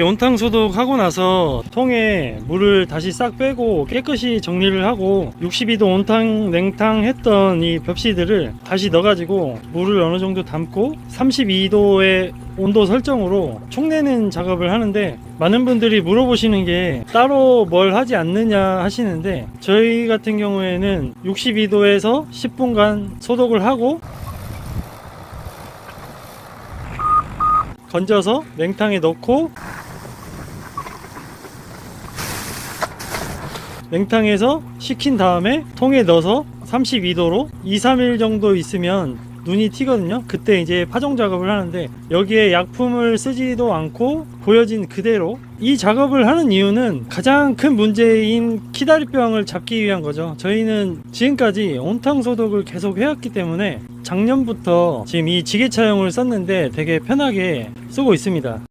온탕 소독하고 나서 통에 물을 다시 싹 빼고 깨끗이 정리를 하고 62도 온탕 냉탕 했던 이 벽시들을 다시 넣어가지고 물을 어느 정도 담고 32도의 온도 설정으로 촉내는 작업을 하는데 많은 분들이 물어보시는 게 따로 뭘 하지 않느냐 하시는데 저희 같은 경우에는 62도에서 10분간 소독을 하고 건져서 냉탕에 넣고 냉탕에서 식힌 다음에 통에 넣어서 32도로 2, 3일 정도 있으면 눈이 튀거든요. 그때 이제 파종 작업을 하는데 여기에 약품을 쓰지도 않고 보여진 그대로 이 작업을 하는 이유는 가장 큰 문제인 키다리병을 잡기 위한 거죠. 저희는 지금까지 온탕 소독을 계속 해왔기 때문에 작년부터 지금 이 지게차용을 썼는데 되게 편하게 쓰고 있습니다.